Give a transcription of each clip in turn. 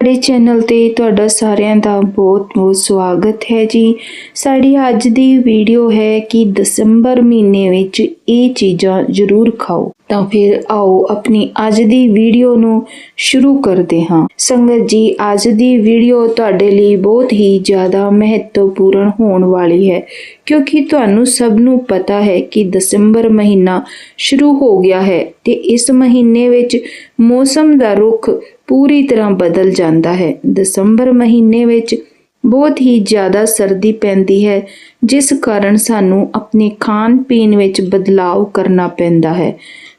ਸਾਡੇ ਚੈਨਲ ਤੇ ਤੁਹਾਡਾ ਸਾਰਿਆਂ ਦਾ ਬਹੁਤ-ਬਹੁਤ ਸਵਾਗਤ ਹੈ ਜੀ। ਸਾਡੀ ਅੱਜ ਦੀ ਵੀਡੀਓ ਹੈ ਕਿ ਦਸੰਬਰ ਮਹੀਨੇ ਵਿੱਚ ਇਹ ਚੀਜ਼ਾਂ ਜ਼ਰੂਰ ਖਾਓ। ਤਾਂ ਫਿਰ ਆਓ ਆਪਣੀ ਅੱਜ ਦੀ ਵੀਡੀਓ ਨੂੰ ਸ਼ੁਰੂ ਕਰਦੇ ਹਾਂ। ਸੰਗਤ ਜੀ, ਅੱਜ ਦੀ ਵੀਡੀਓ ਤੁਹਾਡੇ ਲਈ ਬਹੁਤ ਹੀ ਜ਼ਿਆਦਾ ਮਹੱਤਵਪੂਰਨ ਹੋਣ ਵਾਲੀ ਹੈ। ਕਿਉਂਕਿ ਤੁਹਾਨੂੰ ਸਭ ਨੂੰ ਪਤਾ ਹੈ ਕਿ ਦਸੰਬਰ ਮਹੀਨਾ ਸ਼ੁਰੂ ਹੋ ਗਿਆ ਹੈ ਤੇ ਇਸ ਮਹੀਨੇ ਵਿੱਚ ਮੌਸਮ ਦਾ ਰੁਖ ਪੂਰੀ ਤਰ੍ਹਾਂ ਬਦਲ ਜਾਂਦਾ ਹੈ। ਦਸੰਬਰ ਮਹੀਨੇ ਵਿੱਚ ਬਹੁਤ ਹੀ ਜ਼ਿਆਦਾ ਸਰਦੀ ਪੈਂਦੀ ਹੈ, ਜਿਸ ਕਾਰਨ ਸਾਨੂੰ ਆਪਣੇ ਖਾਣ ਪੀਣ ਵਿੱਚ ਬਦਲਾਅ ਕਰਨਾ ਪੈਂਦਾ ਹੈ।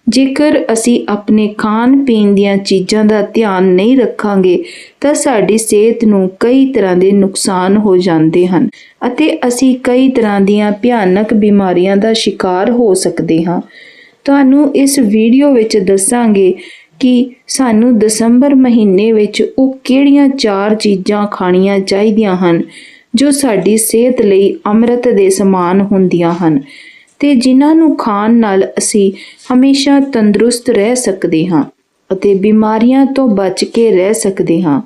ਜੇਕਰ ਅਸੀਂ ਆਪਣੇ ਖਾਣ ਪੀਣ ਦੀਆਂ ਚੀਜ਼ਾਂ ਦਾ ਧਿਆਨ ਨਹੀਂ ਰੱਖਾਂਗੇ, ਤਾਂ ਸਾਡੀ ਸਿਹਤ ਨੂੰ ਕਈ ਤਰ੍ਹਾਂ ਦੇ ਨੁਕਸਾਨ ਹੋ ਜਾਂਦੇ ਹਨ ਅਤੇ ਅਸੀਂ ਕਈ ਤਰ੍ਹਾਂ ਦੀਆਂ ਭਿਆਨਕ ਬਿਮਾਰੀਆਂ ਦਾ ਸ਼ਿਕਾਰ ਹੋ ਸਕਦੇ ਹਾਂ। ਤੁਹਾਨੂੰ ਇਸ ਵੀਡੀਓ ਵਿੱਚ ਦੱਸਾਂਗੇ ਕਿ ਸਾਨੂੰ ਦਸੰਬਰ ਮਹੀਨੇ ਵਿੱਚ ਉਹ ਕਿਹੜੀਆਂ ਚਾਰ ਚੀਜ਼ਾਂ ਖਾਣੀਆਂ ਚਾਹੀਦੀਆਂ ਹਨ, ਜੋ ਸਾਡੀ ਸਿਹਤ ਲਈ ਅੰਮ੍ਰਿਤ ਦੇ ਸਮਾਨ ਹੁੰਦੀਆਂ ਹਨ। ਤੇ ਜਿਨ੍ਹਾਂ ਨੂੰ ਖਾਣ ਨਾਲ ਅਸੀਂ ਹਮੇਸ਼ਾ ਤੰਦਰੁਸਤ ਰਹਿ ਸਕਦੇ ਹਾਂ ਅਤੇ ਬਿਮਾਰੀਆਂ ਤੋਂ ਬਚ ਕੇ ਰਹਿ ਸਕਦੇ ਹਾਂ।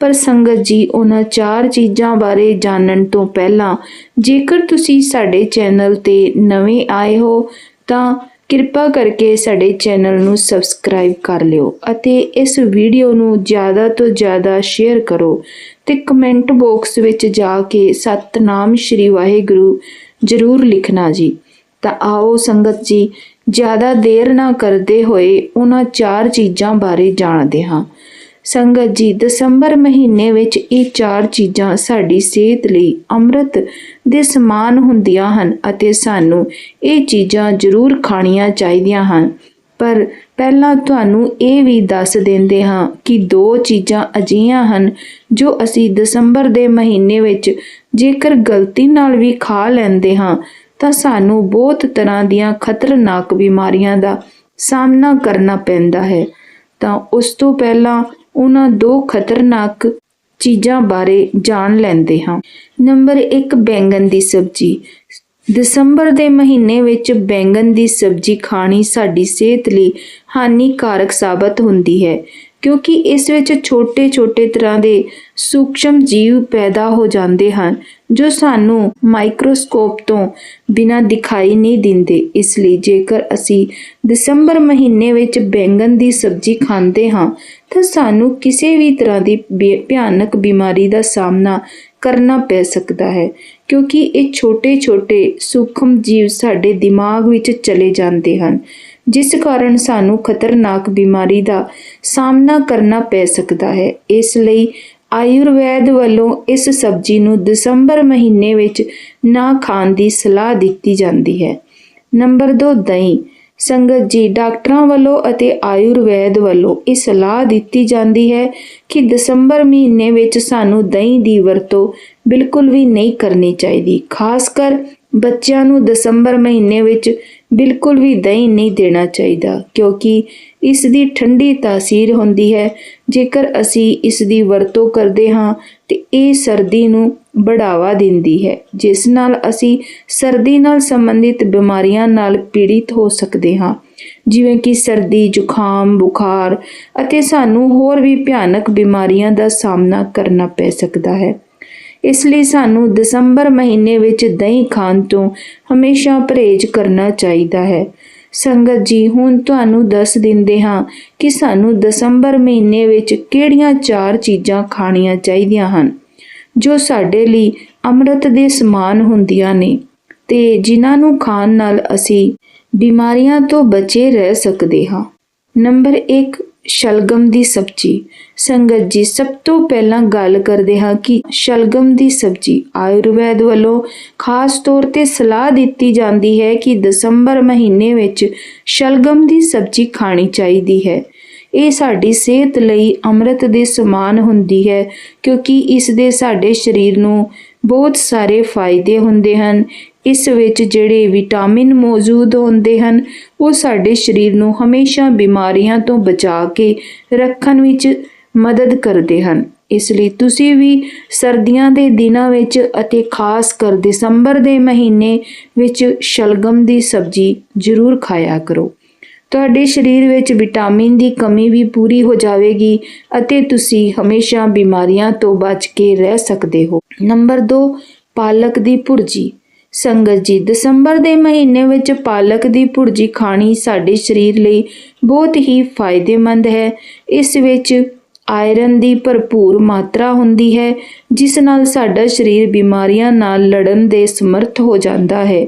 ਪਰ ਸੰਗਤ ਜੀ, ਉਹਨਾਂ ਚਾਰ ਚੀਜ਼ਾਂ ਬਾਰੇ ਜਾਣਨ ਤੋਂ ਪਹਿਲਾਂ ਜੇਕਰ ਤੁਸੀਂ ਸਾਡੇ ਚੈਨਲ ਤੇ ਨਵੇਂ ਆਏ ਹੋ, ਤਾਂ ਕਿਰਪਾ ਕਰਕੇ ਸਾਡੇ ਚੈਨਲ ਨੂੰ ਸਬਸਕ੍ਰਾਈਬ ਕਰ ਲਿਓ ਅਤੇ ਇਸ ਵੀਡੀਓ ਨੂੰ ਜ਼ਿਆਦਾ ਤੋਂ ਜ਼ਿਆਦਾ ਸ਼ੇਅਰ ਕਰੋ ਤੇ ਕਮੈਂਟ ਬਾਕਸ ਵਿੱਚ ਜਾ ਕੇ ਸਤਨਾਮ ਸ਼੍ਰੀ ਵਾਹਿਗੁਰੂ ਜ਼ਰੂਰ ਲਿਖਣਾ ਜੀ। ਤਾਂ ਆਓ ਸੰਗਤ ਜੀ, ਜ਼ਿਆਦਾ ਦੇਰ ਨਾ ਕਰਦੇ ਹੋਏ ਉਹਨਾਂ ਚਾਰ ਚੀਜ਼ਾਂ ਬਾਰੇ ਜਾਣਦੇ ਹਾਂ। ਸੰਗਤ ਜੀ, ਦਸੰਬਰ ਮਹੀਨੇ ਵਿੱਚ ਇਹ ਚਾਰ ਚੀਜ਼ਾਂ ਸਾਡੀ ਸਿਹਤ ਲਈ ਅੰਮ੍ਰਿਤ ਦੇ ਸਮਾਨ ਹੁੰਦੀਆਂ ਹਨ ਅਤੇ ਸਾਨੂੰ ਇਹ ਚੀਜ਼ਾਂ ਜ਼ਰੂਰ ਖਾਣੀਆਂ ਚਾਹੀਦੀਆਂ ਹਨ। ਪਰ ਪਹਿਲਾਂ ਤੁਹਾਨੂੰ ਇਹ ਵੀ ਦੱਸ ਦਿੰਦੇ ਹਾਂ ਕਿ ਦੋ ਚੀਜ਼ਾਂ ਅਜਿਹੀਆਂ ਹਨ ਜੋ ਅਸੀਂ ਦਸੰਬਰ ਦੇ ਮਹੀਨੇ ਵਿੱਚ ਜੇਕਰ ਗਲਤੀ ਨਾਲ ਵੀ ਖਾ ਲੈਂਦੇ ਹਾਂ, ਤਾਂ ਸਾਨੂੰ ਬਹੁਤ ਤਰ੍ਹਾਂ ਦੀਆਂ ਖਤਰਨਾਕ ਬਿਮਾਰੀਆਂ ਦਾ ਸਾਹਮਣਾ ਕਰਨਾ ਪੈਂਦਾ ਹੈ। ਤਾਂ ਉਸ ਤੋਂ ਪਹਿਲਾਂ ਉਹਨਾਂ ਦੋ ਖਤਰਨਾਕ ਚੀਜ਼ਾਂ ਬਾਰੇ ਜਾਣ ਲੈਂਦੇ ਹਾਂ। ਨੰਬਰ 1 ਬੈਂਗਨ ਦੀ ਸਬਜ਼ੀ। ਦਸੰਬਰ ਦੇ ਮਹੀਨੇ ਵਿੱਚ ਬੈਂਗਨ ਦੀ ਸਬਜ਼ੀ ਖਾਣੀ ਸਾਡੀ ਸਿਹਤ ਲਈ ਹਾਨੀਕਾਰਕ ਸਾਬਤ ਹੁੰਦੀ ਹੈ। ਕਿਉਂਕਿ ਇਸ ਵਿੱਚ ਛੋਟੇ-ਛੋਟੇ ਤਰ੍ਹਾਂ ਦੇ ਸੂਖਸ਼ਮ ਜੀਵ ਪੈਦਾ ਹੋ ਜਾਂਦੇ ਹਨ, ਜੋ ਸਾਨੂੰ ਮਾਈਕਰੋਸਕੋਪ ਤੋਂ ਬਿਨਾਂ ਦਿਖਾਈ ਨਹੀਂ ਦਿੰਦੇ। ਇਸ ਲਈ ਜੇਕਰ ਅਸੀਂ ਦਸੰਬਰ ਮਹੀਨੇ ਵਿੱਚ ਬੈਂਗਨ ਦੀ ਸਬਜ਼ੀ ਖਾਂਦੇ ਹਾਂ, ਤਾਂ ਸਾਨੂੰ ਕਿਸੇ ਵੀ ਤਰ੍ਹਾਂ ਦੀ ਭਿਆਨਕ ਬਿਮਾਰੀ ਦਾ ਸਾਹਮਣਾ ਕਰਨਾ ਪੈ ਸਕਦਾ ਹੈ, ਕਿਉਂਕਿ ਇਹ ਛੋਟੇ-ਛੋਟੇ ਸੂਖਮ ਜੀਵ ਸਾਡੇ ਦਿਮਾਗ ਵਿੱਚ ਚਲੇ ਜਾਂਦੇ ਹਨ। ਜਿਸ ਕਾਰਨ ਸਾਨੂੰ ਖਤਰਨਾਕ ਬਿਮਾਰੀ ਦਾ ਸਾਹਮਣਾ ਕਰਨਾ ਪੈ ਸਕਦਾ ਹੈ। ਇਸ ਲਈ ਆਯੁਰਵੈਦ ਵੱਲੋਂ ਇਸ ਸਬਜ਼ੀ ਨੂੰ ਦਸੰਬਰ ਮਹੀਨੇ ਵਿੱਚ ਨਾ ਖਾਣ ਦੀ ਸਲਾਹ ਦਿੱਤੀ ਜਾਂਦੀ ਹੈ। ਨੰਬਰ 2 ਦਹੀਂ। ਸੰਗਤ ਜੀ, ਡਾਕਟਰਾਂ ਵੱਲੋਂ ਅਤੇ ਆਯੁਰਵੈਦ ਵੱਲੋਂ ਇਹ ਸਲਾਹ ਦਿੱਤੀ ਜਾਂਦੀ ਹੈ ਕਿ ਦਸੰਬਰ ਮਹੀਨੇ ਵਿੱਚ ਸਾਨੂੰ ਦਹੀਂ ਦੀ ਵਰਤੋਂ ਬਿਲਕੁਲ ਵੀ ਨਹੀਂ ਕਰਨੀ ਚਾਹੀਦੀ। ਖਾਸ ਕਰ ਬੱਚਿਆਂ ਨੂੰ ਦਸੰਬਰ ਮਹੀਨੇ ਵਿੱਚ ਬਿਲਕੁਲ ਵੀ ਦਹੀਂ ਨਹੀਂ ਦੇਣਾ ਚਾਹੀਦਾ, ਕਿਉਂਕਿ ਇਸ ਦੀ ਠੰਡੀ ਤਾਸੀਰ ਹੁੰਦੀ ਹੈ। ਜੇਕਰ ਅਸੀਂ ਇਸ ਦੀ ਵਰਤੋਂ ਕਰਦੇ ਹਾਂ, ਤੇ ਇਹ ਸਰਦੀ ਨੂੰ ਬੜਾਵਾ ਦਿੰਦੀ ਹੈ, ਜਿਸ ਨਾਲ ਅਸੀਂ ਸਰਦੀ ਨਾਲ ਸੰਬੰਧਿਤ ਬਿਮਾਰੀਆਂ ਨਾਲ ਪੀੜਿਤ ਹੋ ਸਕਦੇ ਹਾਂ। ਜਿਵੇਂ ਕਿ ਸਰਦੀ, ਜ਼ੁਕਾਮ, ਬੁਖਾਰ ਅਤੇ ਸਾਨੂੰ ਹੋਰ ਵੀ ਭਿਆਨਕ ਬਿਮਾਰੀਆਂ ਦਾ ਸਾਹਮਣਾ ਕਰਨਾ ਪੈ ਸਕਦਾ ਹੈ। ਇਸ ਲਈ ਸਾਨੂੰ ਦਸੰਬਰ ਮਹੀਨੇ ਵਿੱਚ ਦਹੀਂ ਖਾਣ ਤੋਂ ਹਮੇਸ਼ਾ ਪਰਹੇਜ਼ ਕਰਨਾ ਚਾਹੀਦਾ ਹੈ। ਸੰਗਤ ਜੀ, ਹੁਣ ਤੁਹਾਨੂੰ ਦੱਸ ਦਿੰਦੇ ਹਾਂ ਕਿ ਸਾਨੂੰ ਦਸੰਬਰ ਮਹੀਨੇ ਵਿੱਚ ਕਿਹੜੀਆਂ ਚਾਰ ਚੀਜ਼ਾਂ ਖਾਣੀਆਂ ਚਾਹੀਦੀਆਂ ਹਨ, ਜੋ ਸਾਡੇ ਲਈ ਅੰਮ੍ਰਿਤ ਦੇ ਸਮਾਨ ਹੁੰਦੀਆਂ ਨੇ ਤੇ ਜਿਨ੍ਹਾਂ ਨੂੰ ਖਾਣ ਨਾਲ ਅਸੀਂ ਬਿਮਾਰੀਆਂ ਤੋਂ ਬਚੇ ਰਹਿ ਸਕਦੇ ਹਾਂ। ਨੰਬਰ 1 ਸ਼ਲਗਮ ਦੀ ਸਬਜ਼ੀ। ਸੰਗਤ ਜੀ, ਸਭ ਤੋਂ ਪਹਿਲਾਂ ਗੱਲ ਕਰਦੇ ਹਾਂ ਕਿ ਸ਼ਲਗਮ ਦੀ ਸਬਜ਼ੀ ਆਯੁਰਵੈਦ ਵੱਲੋਂ ਖਾਸ ਤੌਰ ਤੇ ਸਲਾਹ ਦਿੱਤੀ ਜਾਂਦੀ ਹੈ ਕਿ ਦਸੰਬਰ ਮਹੀਨੇ ਵਿੱਚ ਸ਼ਲਗਮ ਦੀ ਸਬਜ਼ੀ ਖਾਣੀ ਚਾਹੀਦੀ ਹੈ। ਇਹ ਸਾਡੀ ਸਿਹਤ ਲਈ ਅੰਮ੍ਰਿਤ ਦੇ ਸਮਾਨ ਹੁੰਦੀ ਹੈ ਕਿਉਂਕਿ ਇਸ ਦੇ ਸਾਡੇ ਸਰੀਰ ਨੂੰ ਬਹੁਤ ਸਾਰੇ ਫਾਇਦੇ ਹੁੰਦੇ ਹਨ। ਇਸ ਵਿੱਚ ਜਿਹੜੇ ਵਿਟਾਮਿਨ ਮੌਜੂਦ ਹੁੰਦੇ ਹਨ, ਉਹ ਸਾਡੇ ਸਰੀਰ ਨੂੰ ਹਮੇਸ਼ਾ ਬਿਮਾਰੀਆਂ ਤੋਂ ਬਚਾ ਕੇ ਰੱਖਣ ਵਿੱਚ ਮਦਦ ਕਰਦੇ ਹਨ। ਇਸ ਲਈ ਤੁਸੀਂ ਵੀ ਸਰਦੀਆਂ ਦੇ ਦਿਨਾਂ ਵਿੱਚ ਅਤੇ ਖਾਸ ਕਰ ਦਸੰਬਰ ਦੇ ਮਹੀਨੇ ਵਿੱਚ ਸ਼ਲਗਮ ਦੀ ਸਬਜ਼ੀ ਜ਼ਰੂਰ ਖਾਇਆ ਕਰੋ। ਤੁਹਾਡੇ ਸਰੀਰ ਵਿੱਚ ਵਿਟਾਮਿਨ ਦੀ ਕਮੀ ਵੀ ਪੂਰੀ ਹੋ ਜਾਵੇਗੀ ਅਤੇ ਤੁਸੀਂ ਹਮੇਸ਼ਾ ਬਿਮਾਰੀਆਂ ਤੋਂ ਬਚ ਕੇ ਰਹਿ ਸਕਦੇ ਹੋ। ਨੰਬਰ 2 ਪਾਲਕ ਦੀ ਭੁਰਜੀ। ਸੰਗਤ ਜੀ, ਦਸੰਬਰ ਦੇ ਮਹੀਨੇ ਵਿੱਚ ਪਾਲਕ ਦੀ ਭੁਰਜੀ ਖਾਣੀ ਸਾਡੇ ਸਰੀਰ ਲਈ ਬਹੁਤ ਹੀ ਫਾਇਦੇਮੰਦ ਹੈ। ਇਸ ਵਿੱਚ ਆਇਰਨ ਦੀ ਭਰਪੂਰ ਮਾਤਰਾ ਹੁੰਦੀ ਹੈ, ਜਿਸ ਨਾਲ ਸਾਡਾ ਸਰੀਰ ਬਿਮਾਰੀਆਂ ਨਾਲ ਲੜਨ ਦੇ ਸਮਰੱਥ ਹੋ ਜਾਂਦਾ ਹੈ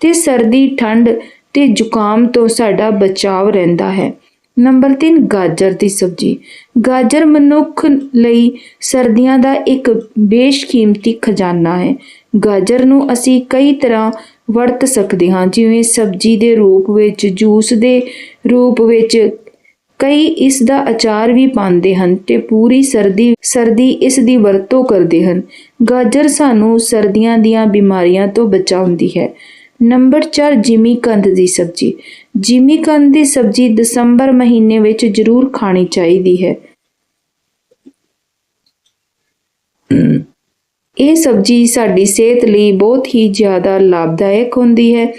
ਤੇ ਸਰਦੀ, ਠੰਡ ਤੇ ਜ਼ੁਕਾਮ ਤੋਂ ਸਾਡਾ ਬਚਾਅ ਰਹਿੰਦਾ ਹੈ। ਨੰਬਰ 3 ਗਾਜਰ ਦੀ ਸਬਜ਼ੀ। ਗਾਜਰ ਮਨੁੱਖ ਲਈ ਸਰਦੀਆਂ ਦਾ ਇੱਕ ਬੇਸ਼ਕੀਮਤੀ ਖਜ਼ਾਨਾ ਹੈ। ਗਾਜਰ ਨੂੰ ਅਸੀਂ ਕਈ ਤਰ੍ਹਾਂ ਵਰਤ ਸਕਦੇ ਹਾਂ, ਜਿਵੇਂ ਸਬਜ਼ੀ ਦੇ ਰੂਪ ਵਿੱਚ, ਜੂਸ ਦੇ ਰੂਪ ਵਿੱਚ। ਕਈ ਇਸ ਦਾ ਅਚਾਰ ਵੀ ਪਾਉਂਦੇ ਹਨ ਤੇ ਪੂਰੀ ਸਰਦੀ ਸਰਦੀ ਇਸ ਦੀ ਵਰਤੋਂ ਕਰਦੇ ਹਨ। ਗਾਜਰ ਸਾਨੂੰ ਸਰਦੀਆਂ ਦੀਆਂ ਬਿਮਾਰੀਆਂ ਤੋਂ ਬਚਾਉਂਦੀ ਹੈ। ਨੰਬਰ 4 ਜਿਮੀ ਕੰਦ ਦੀ ਸਬਜ਼ੀ। ਜਿਮੀ ਕੰਦ ਦੀ ਸਬਜ਼ੀ ਦਸੰਬਰ ਮਹੀਨੇ ਵਿੱਚ ਜ਼ਰੂਰ ਖਾਣੀ ਚਾਹੀਦੀ ਹੈ। ਇਹ ਸਬਜ਼ੀ ਸਾਡੀ ਸਿਹਤ ਲਈ ਬਹੁਤ ਹੀ ਜ਼ਿਆਦਾ ਲਾਭਦਾਇਕ ਹੁੰਦੀ ਹੈ।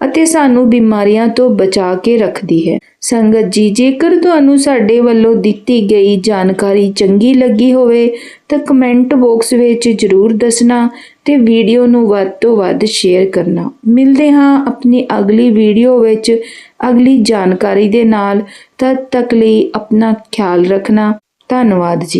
ਅਤੇ ਸਾਨੂੰ ਬਿਮਾਰੀਆਂ ਤੋਂ ਬਚਾ ਕੇ ਰੱਖਦੀ ਹੈ। ਸੰਗਤ ਜੀ, ਜੇਕਰ ਤੁਹਾਨੂੰ ਸਾਡੇ ਵੱਲੋਂ ਦਿੱਤੀ ਗਈ ਜਾਣਕਾਰੀ ਚੰਗੀ ਲੱਗੀ ਹੋਵੇ, ਤਾਂ ਕਮੈਂਟ ਬਾਕਸ ਵਿੱਚ ਜ਼ਰੂਰ ਦੱਸਣਾ ਤੇ ਵੀਡੀਓ ਨੂੰ ਵੱਧ ਤੋਂ ਵੱਧ ਸ਼ੇਅਰ ਕਰਨਾ। ਮਿਲਦੇ ਹਾਂ ਆਪਣੀ ਅਗਲੀ ਵੀਡੀਓ ਵਿੱਚ। ਅਗਲੀ ਜਾਣਕਾਰੀ ਦੇ ਨਾਲ ਤਦ ਤੱਕ ਲਈ ਆਪਣਾ ਖਿਆਲ ਰੱਖਣਾ। ਧੰਨਵਾਦ ਜੀ।